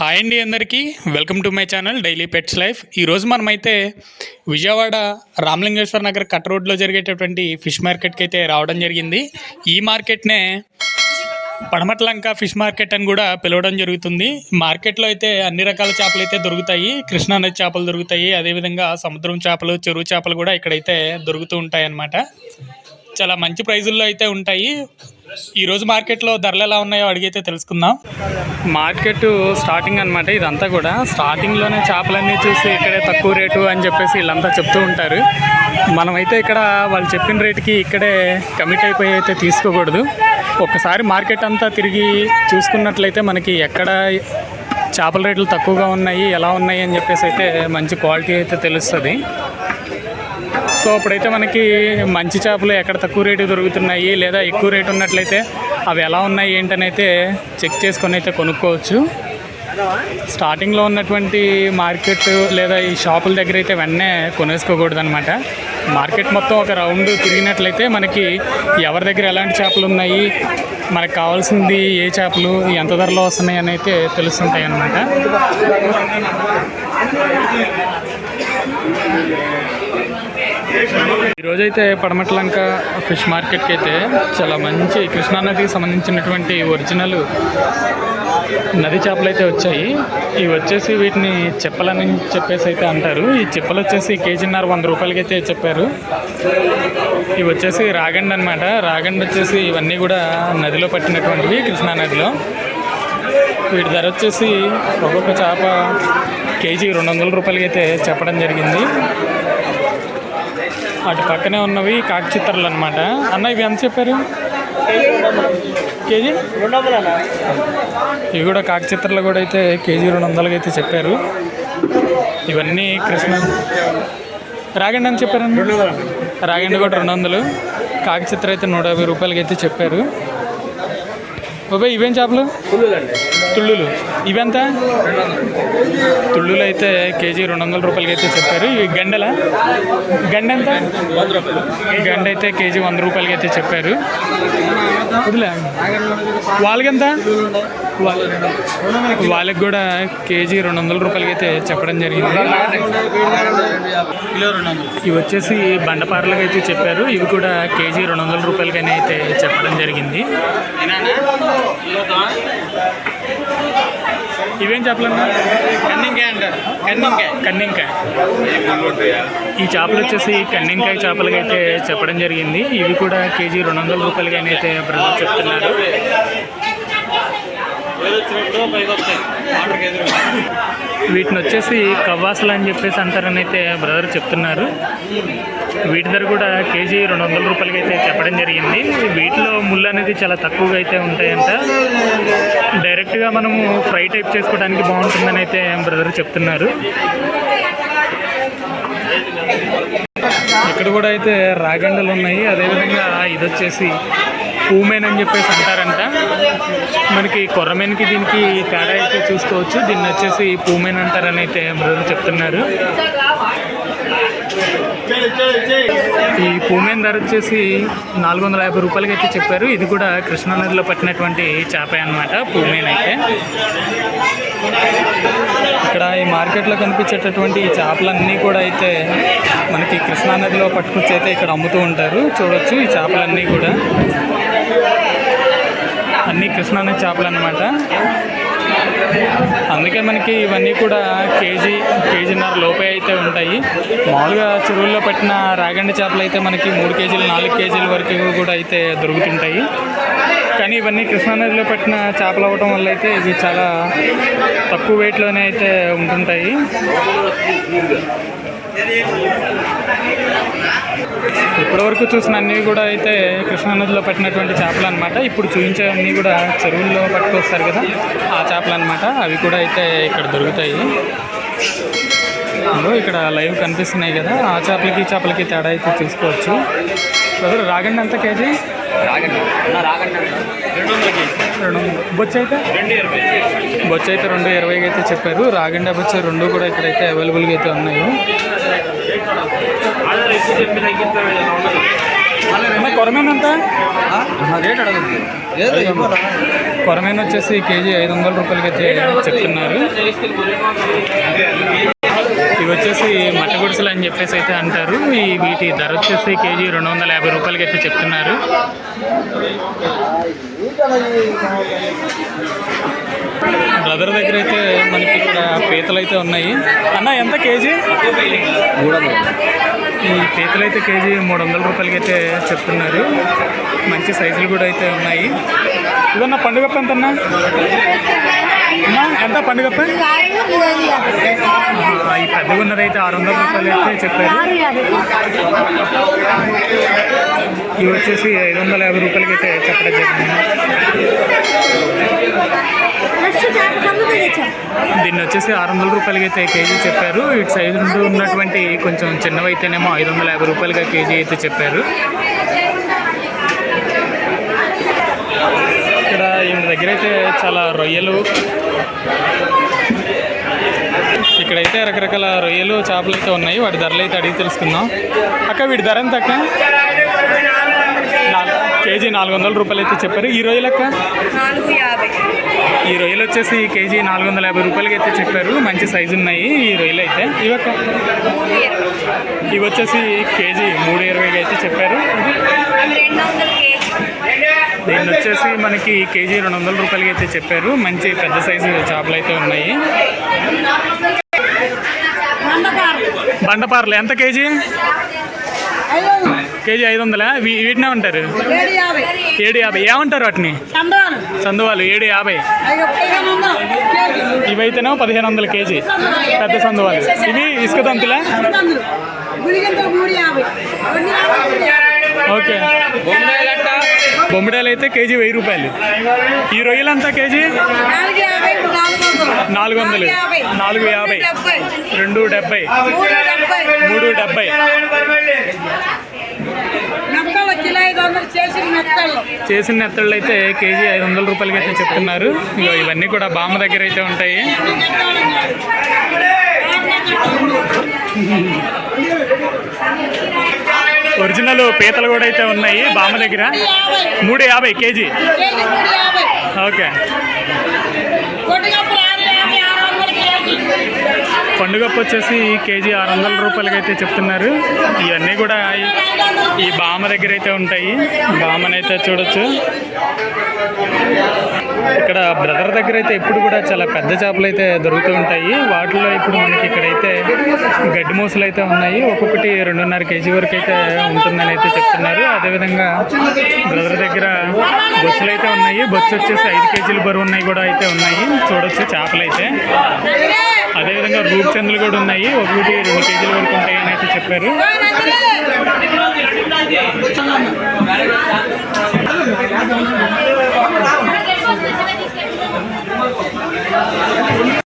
Hi అండి అందరికీ. Welcome to my channel daily pets life. ఈరోజు మనమైతే విజయవాడ రామలింగేశ్వర నగర్ కట్ రోడ్లో జరిగేటటువంటి ఫిష్ మార్కెట్కి అయితే రావడం జరిగింది. ఈ మార్కెట్నే పడమట్లంక ఫిష్ మార్కెట్ అని కూడా పిలవడం జరుగుతుంది. మార్కెట్లో అయితే అన్ని రకాల చేపలు అయితే దొరుకుతాయి. కృష్ణానది చేపలు దొరుకుతాయి. అదేవిధంగా సముద్రం చేపలు చెరువు చేపలు కూడా ఇక్కడైతే దొరుకుతూ ఉంటాయి అన్నమాట చాలా మంచి ప్రైజుల్లో అయితే ఉంటాయి. ఈరోజు మార్కెట్లో ధరలు ఎలా ఉన్నాయో అడిగితే తెలుసుకుందాం. మార్కెట్ స్టార్టింగ్ అనమాట ఇదంతా కూడా. స్టార్టింగ్లోనే చేపలన్నీ చూసి ఇక్కడే తక్కువ రేటు అని చెప్పేసి వీళ్ళంతా చెప్తూ ఉంటారు. మనమైతే ఇక్కడ వాళ్ళు చెప్పిన రేటుకి ఇక్కడే కమిట్ అయిపోయి అయితే తీసుకోకూడదు. ఒక్కసారి మార్కెట్ అంతా తిరిగి చూసుకున్నట్లయితే మనకి ఎక్కడ చేపల రేట్లు తక్కువగా ఉన్నాయి ఎలా ఉన్నాయి అని చెప్పేసి అయితే మంచి క్వాలిటీ అయితే తెలుస్తుంది. సో అప్పుడైతే మనకి మంచి చేపలు ఎక్కడ తక్కువ రేటు దొరుకుతున్నాయి లేదా ఎక్కువ రేటు ఉన్నట్లయితే అవి ఎలా ఉన్నాయి ఏంటని అయితే చెక్ చేసుకొని అయితే కొనుక్కోవచ్చు. స్టార్టింగ్లో ఉన్నటువంటి మార్కెట్ లేదా ఈ షాపుల దగ్గర అయితే వెంటనే కొనేసుకోకూడదు అనమాట మార్కెట్ మొత్తం ఒక రౌండ్ తిరిగినట్లయితే మనకి ఎవరి దగ్గర ఎలాంటి చేపలు ఉన్నాయి మనకు కావాల్సింది ఏ చేపలు ఎంత ధరలో వస్తున్నాయి అని అయితే తెలుస్తుంటాయి అన్నమాట ఈరోజైతే పడమట్లంక ఫిష్ మార్కెట్కి అయితే చాలా మంచి కృష్ణానదికి సంబంధించినటువంటి ఒరిజినల్ నది చేపలు అయితే వచ్చాయి. ఇవి వచ్చేసి వీటిని చెప్పలని చెప్పేసి అయితే అంటారు. ఈ చెప్పలు వచ్చేసి కేజీన్నర వంద రూపాయలకి అయితే చెప్పారు. ఇవి వచ్చేసి రాగండి అనమాట రాగండి వచ్చేసి ఇవన్నీ కూడా నదిలో పట్టినటువంటివి కృష్ణా నదిలో వీటి ధర వచ్చేసి ఒక్కొక్క చేప కేజీ రెండు వందల రూపాయలకి అయితే చెప్పడం జరిగింది. అటు పక్కనే ఉన్నవి కాకచిత్రలు అనమాట అన్న ఇవి ఎంత చెప్పారు? కేజీ? ఇవి కూడా కాకచిత్రలు కూడా అయితే కేజీ రెండు వందలకి అయితే చెప్పారు. ఇవన్నీ కృష్ణ రాగండి అని చెప్పారండి? రాగండి కూడా రెండు వందలు. కాకచిత్ర అయితే నూట యాభై రూపాయలకి అయితే చెప్పారు. బాబాయ్ ఇవేం చేపలు? తుళ్ళులు. ఇవెంత? తుళ్ళులు అయితే కేజీ రెండు వందల రూపాయలకి అయితే చెప్పారు. ఇవి గండల? గండ ఎంత గండ అయితే కేజీ వంద రూపాయలకి అయితే చెప్పారు. వదిలే. వాళ్ళకి ఎంత వాళ్ళకి కూడా కేజీ రెండు వందల రూపాయలకి అయితే చెప్పడం జరిగింది. ఇవి వచ్చేసి బండపారలకు అయితే చెప్పారు. ఇవి కూడా కేజీ రెండు వందల రూపాయలకైనా అయితే చెప్పడం జరిగింది. ఇవేం చేపలన్నా? కన్నింకాయ అంటారు. కన్నింకాయ. కన్నింకాయ. ఈ చేపలు వచ్చేసి కన్నింకాయ చేపలకి అయితే చెప్పడం జరిగింది. ఇవి కూడా కేజీ రెండు వందల రూపాయలకైనా అయితే బ్రదర్ చెప్తున్నారు. వీటిని వచ్చేసి కవ్వాసులు అని చెప్పేసి అంటారని అయితే బ్రదర్ చెప్తున్నారు. వీటి ధర కూడా కేజీ రెండు వందల రూపాయలకి అయితే చెప్పడం జరిగింది. వీటిలో ముళ్ళు అనేది చాలా తక్కువగా అయితే ఉంటాయంట. డైరెక్ట్గా మనము ఫ్రై టైప్ చేసుకోవడానికి బాగుంటుందని అయితే బ్రదర్ చెప్తున్నారు. ఇక్కడ కూడా అయితే రాగండలు ఉన్నాయి. అదేవిధంగా ఇది వచ్చేసి పూమెన్ అని చెప్పేసి అంటారంట. మనకి కొర్రమెన్కి దీనికి తేడా అయితే చూసుకోవచ్చు. దీన్ని వచ్చేసి పూమెన్ అంటారని అయితే బ్రదర్ చెప్తున్నారు. ఈ పూమెన్ ధర వచ్చేసి నాలుగు వందల యాభై రూపాయలకి అయితే చెప్పారు. ఇది కూడా కృష్ణానదిలో పట్టినటువంటి చేప అన్నమాట పూమెన్ అయితే. ఇక్కడ ఈ మార్కెట్లో కనిపించేటటువంటి ఈ చేపలన్నీ కూడా అయితే మనకి కృష్ణానదిలో పట్టుకొచ్చి అయితే ఇక్కడ అమ్ముతూ ఉంటారు. చూడొచ్చు ఈ చేపలన్నీ కూడా. అన్నీ కృష్ణానది చేపలు అన్నమాట. అందుకే మనకి ఇవన్నీ కూడా కేజీ కేజీన్నర లోపే అయితే ఉంటాయి. మామూలుగా చెరువుల్లో పట్టిన రాగండి చేపలు అయితే మనకి మూడు కేజీలు నాలుగు కేజీల వరకు కూడా అయితే దొరుకుతుంటాయి. కానీ ఇవన్నీ కృష్ణానదిలో పట్టిన చేపలు అవ్వటం వల్ల అయితే ఇవి చాలా తక్కువ వెయిట్లోనే అయితే ఉంటుంటాయి. ఇప్పటివరకు చూసిన అన్నీ కూడా అయితే కృష్ణానదిలో పట్టినటువంటి చేపలు అనమాట ఇప్పుడు చూపించే అన్నీ కూడా చెరువుల్లో పట్టుకొస్తారు కదా ఆ చేపలు అనమాట అవి కూడా అయితే ఇక్కడ దొరుకుతాయి. ఇక్కడ లైవ్ కనిపిస్తున్నాయి కదా ఆ చేపలకి చేపలకి తేడా అయితే చూసుకోవచ్చు. బ్రదర్ రాగండి ఎంత కేజీ? రెండు బొచ్చు అయితే? రెండు ఇరవై. బొచ్చు అయితే రెండు ఇరవైకి అయితే చెప్పారు. రాగండి బొచ్చు రెండు కూడా ఇక్కడైతే అవైలబుల్గా అయితే ఉన్నాయి. కొరమేన ఎంత రేట్ కొరమైన వచ్చేసి కేజీ ఐదు వందల రూపాయలకి అయితే చెప్తున్నారు. ఇవి వచ్చేసి మట్ట గుడిసెలు అని చెప్పేసి అయితే అంటారు. ఈ వీటి ధర వచ్చేసి కేజీ రెండు వందల యాభై రూపాయలకి అయితే చెప్తున్నారు. బ్రదర్ దగ్గర అయితే మనకి ఇక్కడ పీతలు అయితే ఉన్నాయి. అన్న ఎంత కేజీ? ఈ పీతలు అయితే కేజీ మూడు వందల రూపాయలకి అయితే చెప్తున్నారు. మంచి సైజులు కూడా అయితే ఉన్నాయి. ఇదన్న పండుగప్ప ఎంత అన్నా, ఎంత పండుగ ఈ పెద్దగా ఉన్నది అయితే ఆరు వందల రూపాయలు అయితే చెప్పారు. ఇవి వచ్చేసి ఐదు వందల యాభై రూపాయలకి అయితే చెప్పడం జరిగింది. దీన్ని వచ్చేసి ఆరు వందల రూపాయలకి అయితే కేజీ చెప్పారు. ఇటు సైజు నుండి ఉన్నటువంటి కొంచెం చిన్నవైతేనేమో ఐదు వందల యాభై రూపాయలుగా కేజీ అయితే చెప్పారు. ఇక్కడ ఈయన దగ్గర అయితే చాలా రొయ్యలు ఇక్కడైతే రకరకాల రొయ్యలు చేపలు అయితే ఉన్నాయి. వాటి ధరలు అయితే అడిగి తెలుసుకుందాం. అక్క వీటి ధర ఎంత అక్క? కేజీ నాలుగు వందల రూపాయలు అయితే చెప్పారు. ఈ రొయ్యలు అక్క? ఈ రొయ్యలు వచ్చేసి కేజీ నాలుగు వందల యాభై రూపాయలకి అయితే చెప్పారు. మంచి సైజు ఉన్నాయి ఈ రొయ్యలు అయితే. ఇవక్క ఇవి వచ్చేసి కేజీ మూడు ఇరవైకి అయితే చెప్పారు అవి రెండు వందల కేజీ దీన్ని వచ్చేసి మనకి కేజీ రెండు వందల రూపాయలకి అయితే చెప్పారు. మంచి పెద్ద సైజు చేపలు అయితే ఉన్నాయి. బండపార్లు ఎంత కేజీ? కేజీ ఐదు వందలా? వీ- వీటినే ఉంటారు ఏడు యాభై. ఏమంటారు వాటిని? చందవాలు. సందువాలు ఏడు యాభై. అవి పదిహేను వందలు కేజీ. పెద్ద సందువాలు ఇవి ఇసుక దంతులా. ఓకే. బొమ్మిడాయలు అయితే కేజీ వెయ్యి రూపాయలు. ఈ రొయ్యలంతా కేజీ నాలుగు వందలు. నాలుగు యాభై. రెండు డెబ్బై. మూడు డెబ్బై. చేసిన నెత్తళ్ళు అయితే కేజీ ఐదు వందల రూపాయలకి అయితే చెప్తున్నారు. ఇవన్నీ కూడా బామ్మ దగ్గర అయితే ఉంటాయి. ఒరిజినల్ పీతలు కూడా అయితే ఉన్నాయి బామ్మ దగ్గర. మూడు యాభై కేజీ. ఓకే. కేజీ పండుగప్పు వచ్చేసి కేజీ ఆరు వందల రూపాయలకి అయితే చెప్తున్నారు. ఇవన్నీ కూడా ఈ- ఈ బామ్మ దగ్గర అయితే ఉంటాయి. బామ్మనైతే చూడొచ్చు. ఇక్కడ బ్రదర్ దగ్గర అయితే ఎప్పుడు కూడా చాలా పెద్ద చేపలు అయితే దొరుకుతూ ఉంటాయి. వాటిలో ఇప్పుడు మనకి ఇక్కడైతే గడ్డి మూసలు అయితే ఉన్నాయి. ఒక్కొక్కటి రెండున్నర కేజీ వరకు అయితే ఉంటుందని అయితే చెప్తున్నారు. అదేవిధంగా బ్రదర్ దగ్గర బొచ్చులు అయితే ఉన్నాయి. బొచ్చు వచ్చేసి ఐదు కేజీలు బరువు ఉన్నాయి కూడా అయితే ఉన్నాయి. చూడొచ్చు చేపలు అయితే. అదేవిధంగా రూపచందులు కూడా ఉన్నాయి. ఒకటి రెండు కేజీల వరకు ఉంటాయి అని అయితే చెప్పారు. Thank you.